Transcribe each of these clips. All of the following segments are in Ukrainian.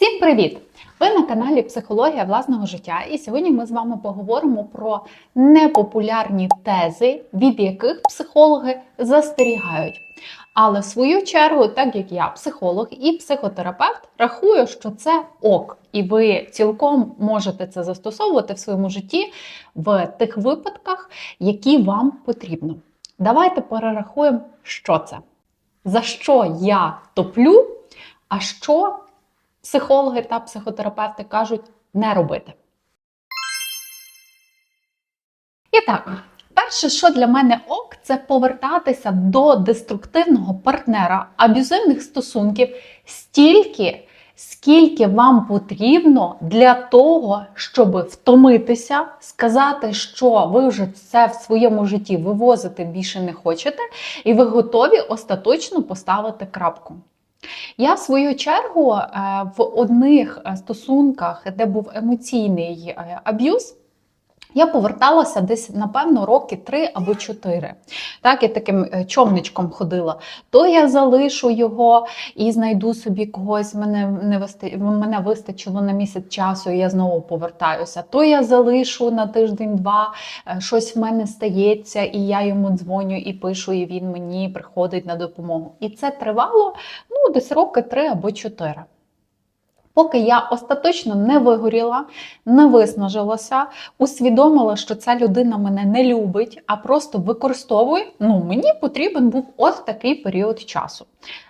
Всім привіт! Ви на каналі Психологія власного життя, і сьогодні ми з вами поговоримо про непопулярні тези, від яких психологи застерігають. Але в свою чергу, так як я психолог і психотерапевт, рахую, що це ок, і ви цілком можете це застосовувати в своєму житті в тих випадках, які вам потрібно. Давайте перерахуємо, що це, за що я топлю, а що психологи та психотерапевти кажуть не робити. І так, перше, що для мене ок, це повертатися до деструктивного партнера, аб'юзивних стосунків стільки, скільки вам потрібно для того, щоб втомитися, сказати, що ви вже це в своєму житті вивозити більше не хочете, і ви готові остаточно поставити крапку. Я, в свою чергу, е, в одних е, стосунках, де був емоційний е, аб'юз, я поверталася десь, напевно, роки три або чотири. Так, я таким човничком ходила. То я залишу його і знайду собі когось, мене не висти... мене вистачило на місяць часу, і я знову повертаюся. То я залишу на тиждень-два, щось в мене стається, і я йому дзвоню і пишу, і він мені приходить на допомогу. І це тривало ну, десь роки три або чотири. Поки я остаточно не вигоріла, не виснажилася, усвідомила, що ця людина мене не любить, а просто використовує, ну, мені потрібен був от такий період часу.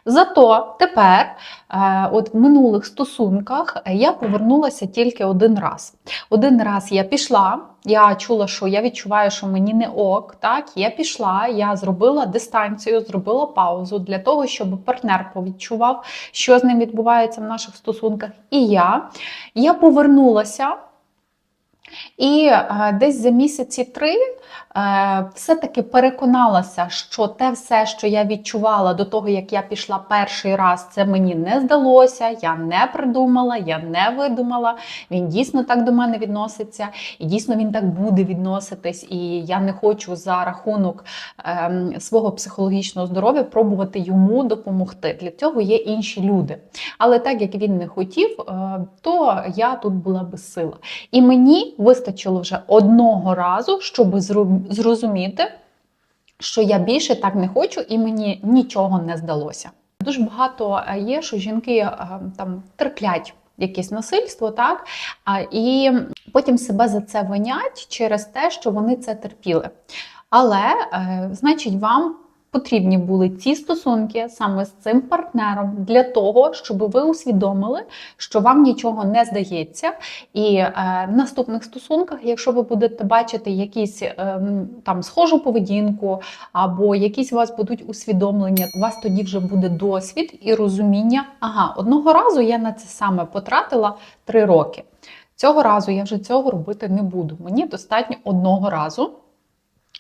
Зато тепер, е, от в минулих стосунках, я повернулася тільки один раз. Один раз я пішла, я чула, що я відчуваю, що мені не ок. Так, я пішла, я зробила дистанцію, зробила паузу для того, щоб партнер повідчував, що з ним відбувається в наших стосунках. І я, я повернулася. І е, десь за місяці три е, все-таки переконалася, що те все, що я відчувала до того, як я пішла перший раз, це мені не здалося, я не придумала, я не видумала. Він дійсно так до мене відноситься, і дійсно він так буде відноситись. І я не хочу за рахунок е, свого психологічного здоров'я пробувати йому допомогти. Для цього є інші люди. Але так як він не хотів, е, то я тут була безсила. І мені вистачило вже одного разу, щоб зрозуміти, що я більше так не хочу, і мені нічого не здалося. Дуже багато е, є, що жінки е, там терплять. Якесь насильство, так? І потім себе за це винять через те, що вони це терпіли. Але, е, значить, вам потрібні були ці стосунки саме з цим партнером для того, щоб ви усвідомили, що вам нічого не здається. І е, в наступних стосунках, якщо ви будете бачити якісь е, там схожу поведінку, або якісь у вас будуть усвідомлення, у вас тоді вже буде досвід і розуміння. Ага, одного разу я на це саме потратила три роки. Цього разу я вже цього робити не буду. Мені достатньо одного разу.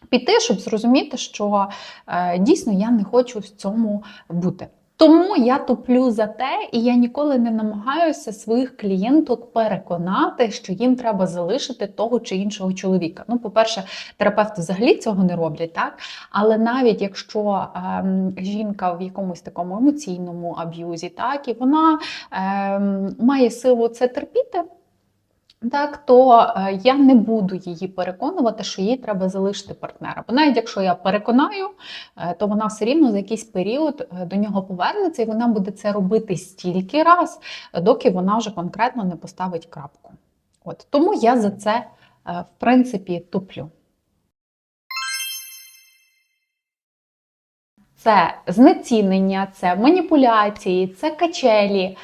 Піти, щоб зрозуміти, що е, дійсно я не хочу в цьому бути. Тому я топлю за те, і я ніколи не намагаюся своїх клієнток переконати, що їм треба залишити того чи іншого чоловіка. Ну, по-перше, терапевти взагалі цього не роблять, так? Але навіть якщо ем, жінка в якомусь такому емоційному аб'юзі, так, і вона ем, має силу це терпіти так, то е, я не буду її переконувати, що їй треба залишити партнера. Бо навіть якщо я переконаю, е, то вона все рівно за якийсь період е, до нього повернеться, і вона буде це робити стільки раз, доки вона вже конкретно не поставить крапку. От Тому я за це, в принципі, туплю. Це знецінення, це маніпуляції, це качелі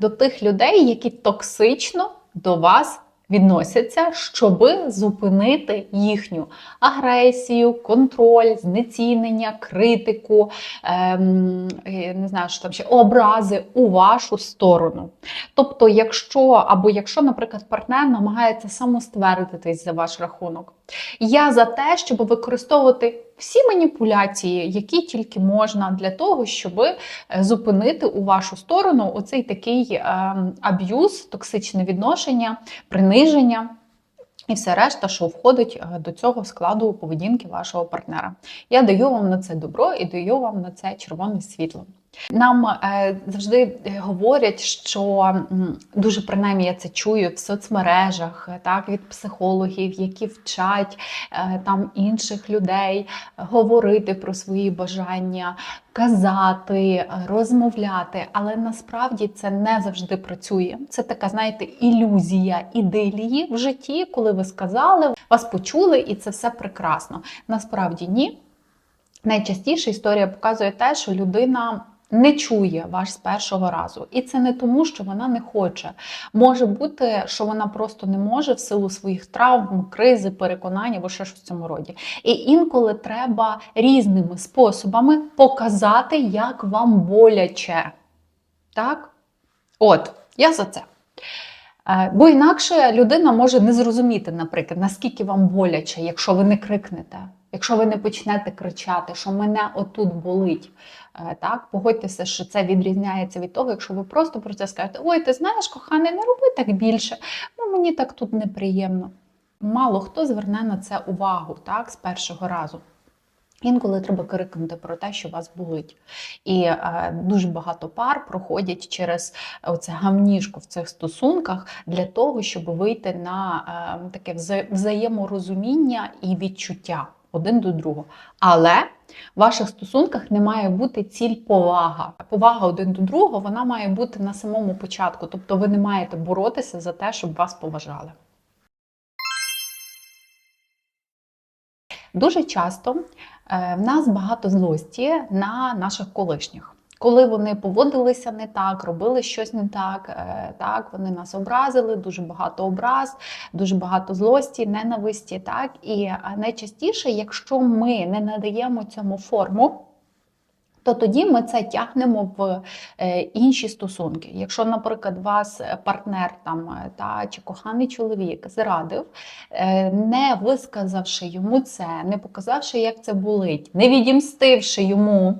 до тих людей, які токсично до вас відносяться, щоб зупинити їхню агресію, контроль, знецінення, критику, ем, не знаю, що там ще образи у вашу сторону. Тобто, якщо або якщо, наприклад, партнер намагається самоствердитись за ваш рахунок, я за те, щоб використовувати всі маніпуляції, які тільки можна для того, щоб е, зупинити у вашу сторону оцей такий ем, аб'юз, токсичне відношення, приниження. І все решта, що входить е, до цього складу поведінки вашого партнера. Я даю вам на це добро і даю вам на це червоне світло. Нам е, завжди е, говорять, що дуже принаймні я це чую в соцмережах, е, так від психологів, які вчать е, там інших людей говорити про свої бажання, казати, е, розмовляти. Але насправді це не завжди працює. Це така, знаєте, ілюзія ідилії в житті, коли ви сказали, вас почули, і це все прекрасно. Насправді ні. Найчастіше історія показує те, що людина не чує ваш з першого разу. І це не тому, що вона не хоче. Може бути, що вона просто не може в силу своїх травм, кризи, переконань або ще щось в цьому роді. І інколи треба різними способами показати, як вам боляче. Так? От, я за це. Е, Бо інакше людина може не зрозуміти, наприклад, наскільки вам боляче, якщо ви не крикнете, якщо ви не почнете кричати, що мене отут болить. Е, Так, погодьтеся, що це відрізняється від того, якщо ви просто про це скажете: Ой, ти знаєш, коханий, не роби так більше, ну мені так тут неприємно. Мало хто зверне на це увагу так, з першого разу. Інколи треба крикнути про те, що вас болить. І е, дуже багато пар проходять через оце гамніжку в цих стосунках для того, щоб вийти на е, таке взаєморозуміння і відчуття один до другого. Але в ваших стосунках не має бути ціль повага. Повага один до другого вона має бути на самому початку. Тобто ви не маєте боротися за те, щоб вас поважали. Дуже часто е, в нас багато злості на наших колишніх. Коли вони поводилися не так, робили щось не так, е, так вони нас образили, дуже багато образ, дуже багато злості, ненависті. Так і е, найчастіше, якщо ми не надаємо цьому форму. То тоді ми це тягнемо в е, інші стосунки. Якщо, наприклад, вас партнер там та чи коханий чоловік зрадив, не висказавши йому це, не показавши, як це болить, не відімстивши йому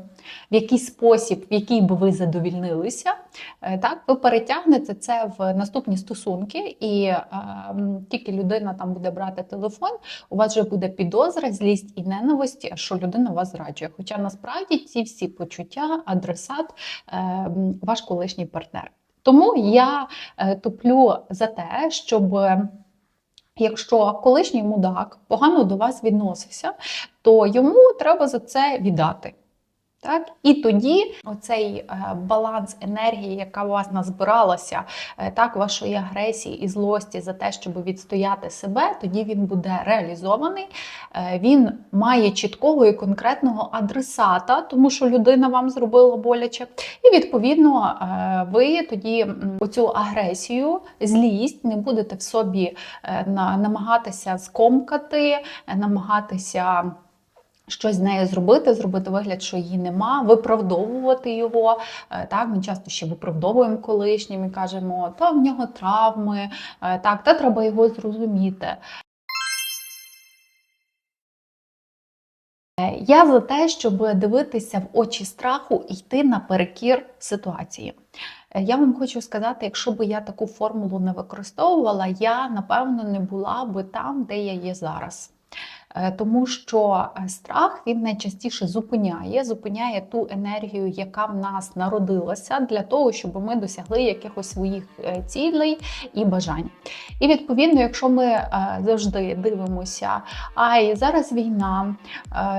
в якийсь спосіб, в який би ви задовільнилися, е, так ви перетягнете це в наступні стосунки, і е, тільки людина там буде брати телефон, у вас вже буде підозра, злість і ненависть, що людина вас зраджує. Хоча насправді ці всі почуття, адресат е, ваш колишній партнер. Тому я е, топлю за те, щоб. Якщо колишній мудак погано до вас відносився, то йому треба за це віддати. Так? І тоді оцей е, баланс енергії, яка у вас назбиралася, е, так, вашої агресії і злості за те, щоб відстояти себе, тоді він буде реалізований. Е, Він має чіткого і конкретного адресата, тому що людина вам зробила боляче. І відповідно ви тоді оцю агресію, злість не будете в собі намагатися скомкати, намагатися щось з нею зробити, зробити вигляд, що її нема, виправдовувати його. Е, Так, ми часто ще виправдовуємо колишнім і кажемо, то в нього травми, е, так, та треба його зрозуміти. Е, Я за те, щоб дивитися в очі страху і йти наперекір ситуації. Я вам хочу сказати, якщо б я таку формулу не використовувала, я напевно не була би там, де я є зараз. Е, Тому що е, страх він найчастіше зупиняє, зупиняє ту енергію, яка в нас народилася, для того, щоб ми досягли якихось своїх е, цілей і бажань. І відповідно, якщо ми завжди дивимося, ай, зараз війна,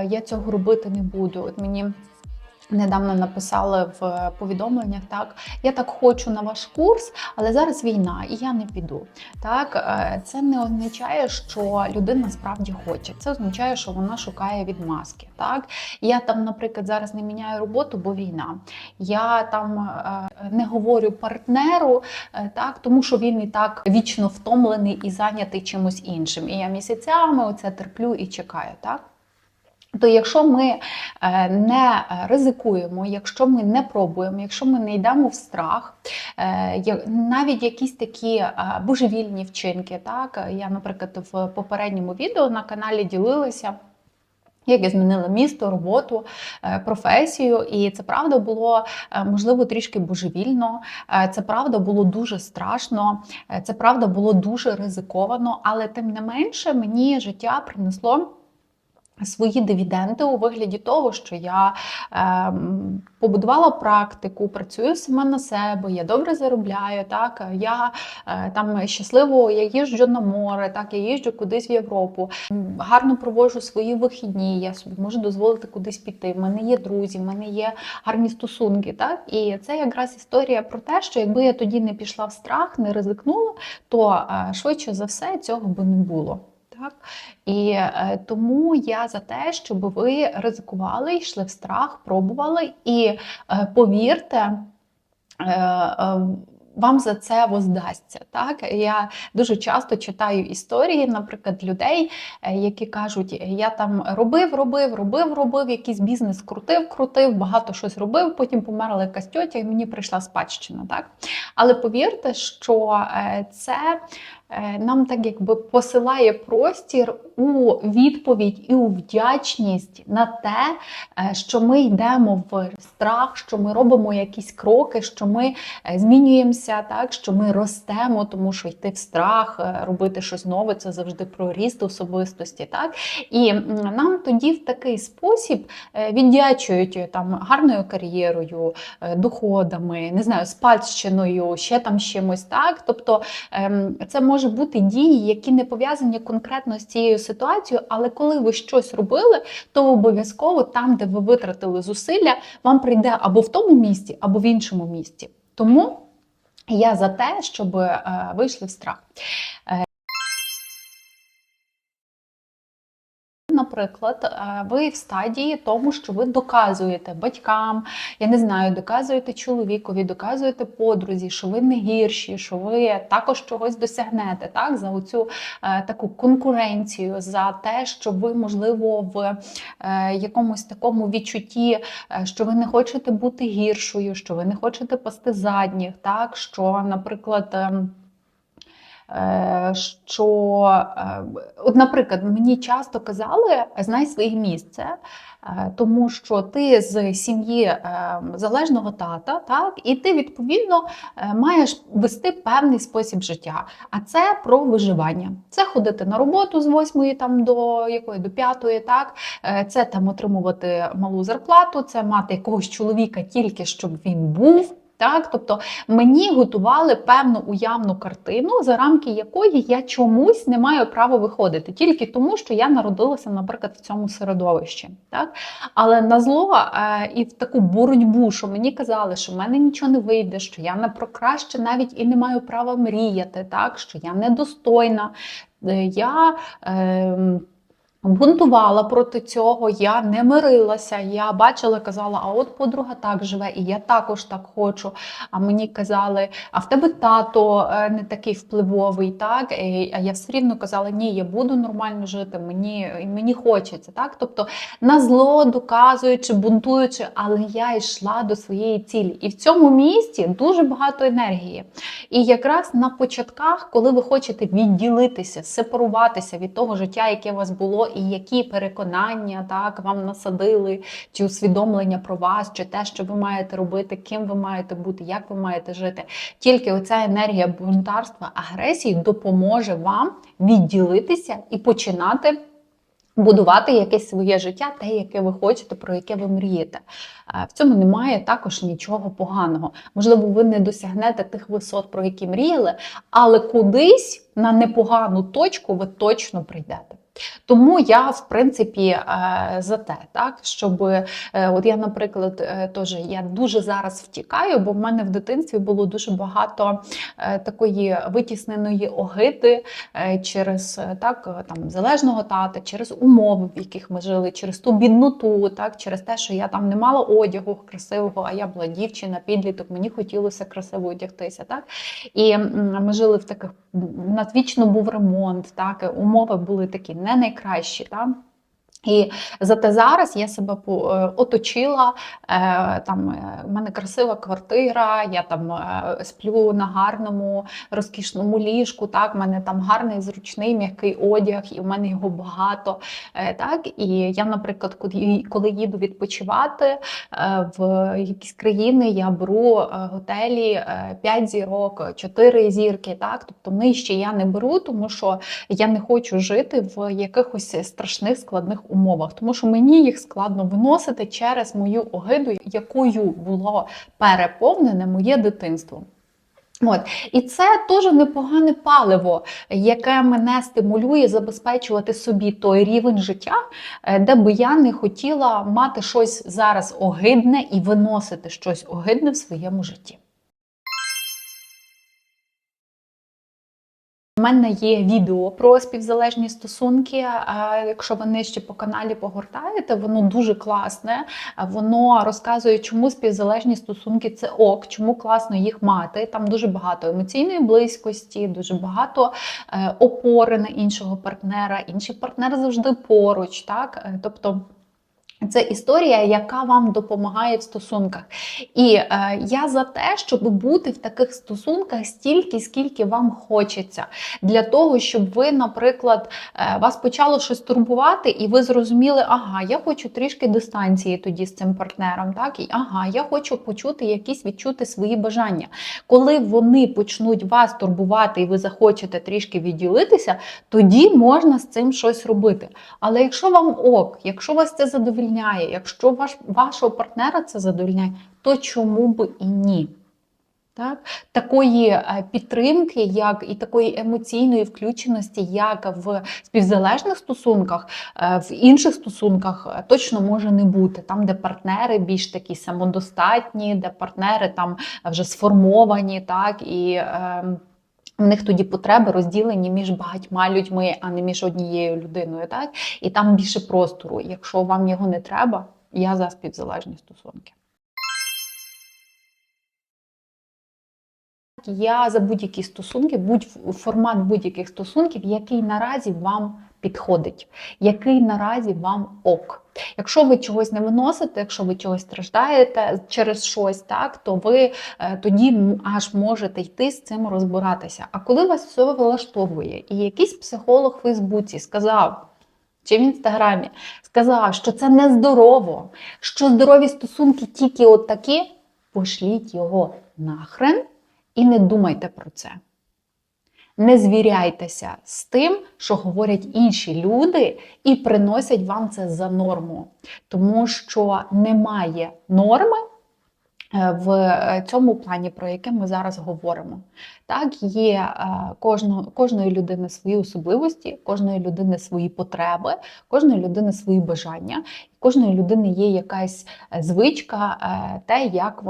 я цього робити не буду. От мені Недавно написали в повідомленнях, так я так хочу на ваш курс, але зараз війна, і я не піду. Так, е, це не означає, що людина справді хоче. Це означає, що вона шукає відмазки. Так, я там, наприклад, зараз не міняю роботу, бо війна. Я там е, не говорю партнеру, е, так, тому що він і так вічно втомлений і зайнятий чимось іншим. І я місяцями оце терплю і чекаю. Так. То якщо ми е, не ризикуємо, якщо ми не пробуємо, якщо ми не йдемо в страх, е, навіть якісь такі е, божевільні вчинки, так я, наприклад, в попередньому відео на каналі ділилася. Як я змінила місто, роботу, професію, і це правда було можливо трішки божевільно. Це правда було дуже страшно, це правда було дуже ризиковано, але тим не менше мені життя принесло свої дивіденди у вигляді того, що я ем, побудувала практику, працюю сама на себе, я добре заробляю, так я е, там щасливо я їжджу на море, так я їжджу кудись в Європу, гарно проводжу свої вихідні, я собі можу дозволити кудись піти. В мене є друзі, в мене є гарні стосунки. Так і це якраз історія про те, що якби я тоді не пішла в страх, не ризикнула, то е, швидше за все цього би не було. Так? І е, тому я за те, щоб ви ризикували, йшли в страх, пробували, і е, повірте, е, е, вам за це воздасться. Так? Я дуже часто читаю історії, наприклад, людей, е, які кажуть, я там робив, робив, робив, робив, якийсь бізнес крутив, крутив, багато щось робив, потім померла якась тьотя, і мені прийшла спадщина. Так? Але повірте, що е, це нам так якби посилає простір у відповідь і у вдячність на те, е, що ми йдемо в страх, що ми робимо якісь кроки, що ми е, змінюємося, так що ми ростемо, тому що йти в страх, е, робити щось нове це завжди про ріст особистості. Так? І нам тоді в такий спосіб е, віддячують е, там гарною кар'єрою, е, доходами, не знаю, спадщиною, ще там чимось. Так? Тобто ем, це може бути дії, які не пов'язані конкретно з цією ситуацією, але коли ви щось робили, то обов'язково там, де ви витратили зусилля, вам прийде або в тому місці, або в іншому місці. Тому я за те, щоб е, вийшли в страх. Наприклад, е, ви в стадії тому, що ви доказуєте батькам, я не знаю, доказуєте чоловікові, доказуєте подрузі, що ви не гірші, що ви також чогось досягнете, так за оцю е, таку конкуренцію, за те, що ви, можливо, в е, якомусь такому відчутті, що ви не хочете бути гіршою, що ви не хочете пасти задніх, так що, наприклад. Е, що, е, от, наприклад, мені часто казали, знай своє місце, е, тому що ти з сім'ї залежного тата, так, і ти відповідно маєш вести певний спосіб життя. А це про виживання. Це ходити на роботу з 8 там до якої до 5, так, це там отримувати малу зарплату, це мати якогось чоловіка тільки щоб він був. Так, тобто мені готували певну уявну картину, за рамки якої я чомусь не маю права виходити, тільки тому, що я народилася, наприклад, в цьому середовищі. Так? Але на зло е, і в таку боротьбу, що мені казали, що в мене нічого не вийде, що я не про краще навіть і не маю права мріяти, так? що я недостойна. Е, Я е, бунтувала проти цього, я не мирилася. Я бачила, казала, а от подруга так живе, і я також так хочу. А мені казали, а в тебе тато е, не такий впливовий, так? А я все рівно казала, ні, я буду нормально жити, мені, мені хочеться. Так? Тобто на зло доказуючи, бунтуючи, але я йшла до своєї цілі. І в цьому місці дуже багато енергії. І якраз на початках, коли ви хочете відділитися, сепаруватися від того життя, яке у вас було, і які переконання так вам насадили, чи усвідомлення про вас, чи те, що ви маєте робити, ким ви маєте бути, як ви маєте жити. Тільки оця енергія бунтарства, агресії допоможе вам відділитися і починати. Будувати якесь своє життя, те, яке ви хочете, про яке ви мрієте. Е, В цьому немає також нічого поганого. Можливо, ви не досягнете тих висот, про які мріяли, але кудись на непогану точку ви точно прийдете. Тому я, в принципі, е, за те, так, щоб е, от я, наприклад, е, теж я дуже зараз втікаю, бо в мене в дитинстві було дуже багато такої витісненої огиди через так, там, залежного тата, через умови, в яких ми жили, через ту бідноту, так, через те, що я там не мала одягу красивого, а я була дівчина, підліток, мені хотілося красиво одягтися. Так? І ми жили в таких, у нас вічно був ремонт, так, умови були такі не найкращі. Так? І зате зараз я себе е, оточила. е, Там е, в мене красива квартира, я там сплю на гарному розкішному ліжку. Так, в мене там гарний зручний м'який одяг, і в мене його багато. Так, і я, наприклад, коли- їду відпочивати в якісь країни, я беру готелі 5 зірок, 4 зірки. Так, тобто нижче я не беру, тому що я не хочу жити в якихось страшних складних тому що мені їх складно виносити через мою огиду, якою було переповнене моє дитинство. От. І це теж непогане паливо, яке мене стимулює забезпечувати собі той рівень життя, е, де би я не хотіла мати щось зараз огидне і виносити щось огидне в своєму житті. Мене є відео про співзалежні стосунки. Якщо ви нижче по каналі погортаєте, воно дуже класне. Воно розказує, чому співзалежні стосунки це ок, чому класно їх мати. Там дуже багато емоційної близькості, дуже багато е, опори на іншого партнера. Інший партнер завжди поруч. Так? Е, Тобто. Це історія, яка вам допомагає в стосунках. І е, я за те, щоб бути в таких стосунках стільки, скільки вам хочеться, для того, щоб ви, наприклад, е, вас почало щось турбувати, і ви зрозуміли, ага, я хочу трішки дистанції тоді з цим партнером. Так, і ага, я хочу почути якісь відчути свої бажання. Коли вони почнуть вас турбувати, і ви захочете трішки відділитися, тоді можна з цим щось робити. Але якщо вам ок, якщо вас це задовільняє, якщо ваш, вашого партнера це задовільняє, то чому б і ні? Так? Такої е, підтримки, як і такої емоційної включеності, як в співзалежних стосунках, е, в інших стосунках е, точно може не бути. Там, де партнери більш такі самодостатні, де партнери там вже сформовані, так і. В них тоді потреби розділені між багатьма людьми, а не між однією людиною. Так? І там більше простору. Якщо вам його не треба, я за співзалежні стосунки. Я за будь-які стосунки, будь формат будь-яких стосунків, який наразі вам підходить, який наразі вам ок. Якщо ви чогось не виносите, якщо ви чогось страждаєте через щось, так то ви е, тоді аж можете йти з цим розбиратися. А коли вас все влаштовує, і якийсь психолог в Фейсбуці сказав. Чи в інстаграмі сказав, що це нездорово, що здорові стосунки тільки от такі, пошліть його нахрен і не думайте про це. Не звіряйтеся з тим, що говорять інші люди, і приносять вам це за норму. Тому що немає норми в цьому плані, про яке ми зараз говоримо. Так, є кожного, кожної людини свої особливості, кожної людини свої потреби, кожної людини свої бажання, кожної людини є якась звичка, те, як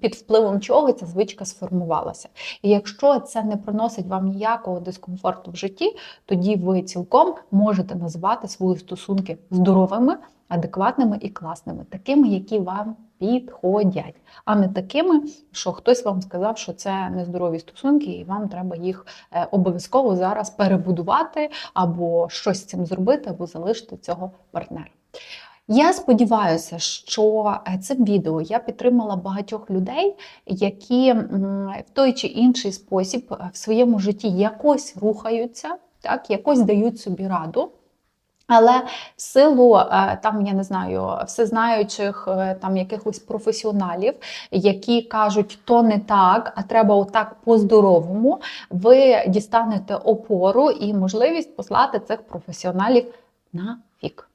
під впливом чого ця звичка сформувалася. І якщо це не приносить вам ніякого дискомфорту в житті, тоді ви цілком можете назвати свої стосунки здоровими, адекватними і класними, такими, які вам підходять, а не такими, що хтось вам сказав, що це нездорові стосунки, і вам треба їх обов'язково зараз перебудувати, або щось з цим зробити, або залишити цього партнера. Я сподіваюся, що цим відео я підтримала багатьох людей, які в той чи інший спосіб в своєму житті якось рухаються, так, якось дають собі раду. Але в силу там, я не знаю, всезнаючих там якихось професіоналів, які кажуть, то не так, а треба отак по-здоровому, ви дістанете опору і можливість послати цих професіоналів на фік.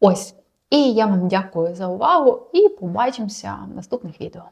Ось. І я вам дякую за увагу і побачимося в наступних відео.